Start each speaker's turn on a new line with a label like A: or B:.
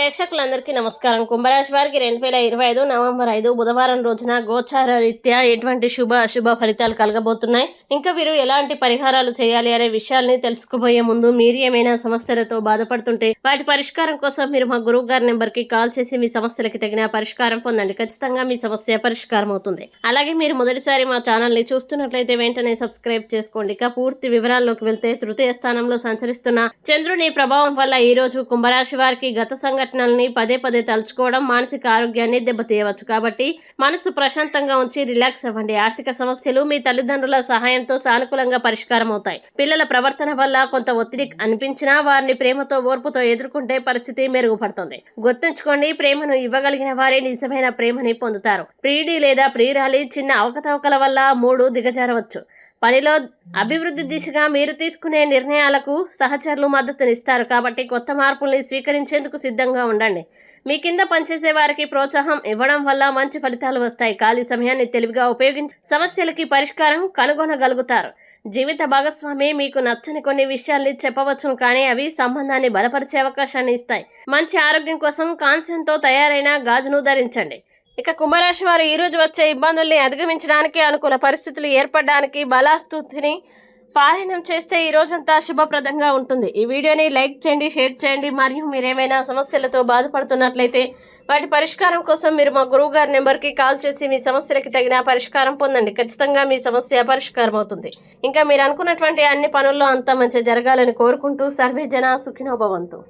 A: ప్రేక్షకులందరికీ నమస్కారం. కుంభరాశి వారికి రెండు వేల ఇరవై ఐదు నవంబర్ ఐదు బుధవారం రోజున గోచార రీత్యా ఎటువంటి శుభ అశుభ ఫలితాలు కలగబోతున్నాయి. ఇంకా వీరు ఎలాంటి పరిహారాలు చేయాలి అనే విషయాల్ని తెలుసుకోబోయే ముందు మీరు ఏమైనా సమస్యలతో బాధపడుతుంటే వాటి పరిష్కారం కోసం మీరు మా గురువు గారి నెంబర్కి కాల్ చేసి మీ సమస్యలకి తగిన పరిష్కారం పొందండి. ఖచ్చితంగా మీ సమస్య పరిష్కారం అవుతుంది. అలాగే మీరు మొదటిసారి మా ఛానల్ని చూస్తున్నట్లయితే వెంటనే సబ్స్క్రైబ్ చేసుకోండి. ఇక పూర్తి వివరాల్లోకి వెళ్తే తృతీయ స్థానంలో సంచరిస్తున్న చంద్రుని ప్రభావం వల్ల ఈ రోజు కుంభరాశి వారికి గత సంఘటన సంఘటనల్ని పదే పదే తలుచుకోవడం మానసిక ఆరోగ్యాన్ని దెబ్బతీయవచ్చు. కాబట్టి మనసు ప్రశాంతంగా ఉంచి రిలాక్స్ అవ్వండి. ఆర్థిక సమస్యలు మీ తల్లిదండ్రుల సహాయంతో సానుకూలంగా పరిష్కారం అవుతాయి పిల్లల ప్రవర్తన వల్ల కొంత ఒత్తిడి అనిపించినా వారిని ప్రేమతో ఓర్పుతో ఎదుర్కొంటే పరిస్థితి మెరుగుపడుతుంది. గుర్తుంచుకోండి ప్రేమను ఇవ్వగలిగిన వారే నిజమైన ప్రేమని పొందుతారు. ప్రియుడి లేదా ప్రియురాలి చిన్న అవకతవకల వల్ల మూడు దిగజారవచ్చు. పనిలో అభివృద్ధి దిశగా మీరు తీసుకునే నిర్ణయాలకు సహచరులు మద్దతునిస్తారు. కాబట్టి కొత్త మార్పుల్ని స్వీకరించేందుకు సిద్ధంగా ఉండండి. మీ కింద పనిచేసే వారికి ప్రోత్సాహం ఇవ్వడం వల్ల మంచి ఫలితాలు వస్తాయి. ఖాళీ సమయాన్ని తెలివిగా ఉపయోగించి సమస్యలకి పరిష్కారం కనుగొనగలుగుతారు. జీవిత భాగస్వామి మీకు నచ్చని కొన్ని విషయాల్ని చెప్పవచ్చును కానీ అవి సంబంధాన్ని బలపరిచే అవకాశాన్ని ఇస్తాయి. మంచి ఆరోగ్యం కోసం కాన్సెన్తో తయారైన గాజును ధరించండి. ఇక కుంభరాశి వారు ఈరోజు వచ్చే ఇబ్బందుల్ని అధిగమించడానికి అనుకూల పరిస్థితులు ఏర్పడడానికి బలాస్తుతిని పారాయణం చేస్తే ఈ రోజంతా శుభప్రదంగా ఉంటుంది. ఈ వీడియోని లైక్ చేయండి షేర్ చేయండి. మరియు మీరు ఏమైనా సమస్యలతో బాధపడుతున్నట్లయితే వాటి పరిష్కారం కోసం మీరు మా గురువు గారి నెంబర్కి కాల్ చేసి మీ సమస్యలకి తగిన పరిష్కారం పొందండి. ఖచ్చితంగా మీ సమస్య పరిష్కారం అవుతుంది. ఇంకా మీరు అనుకున్నటువంటి అన్ని పనుల్లో అంతా మంచి జరగాలని కోరుకుంటూ సర్వే జన సుఖినోభవంతు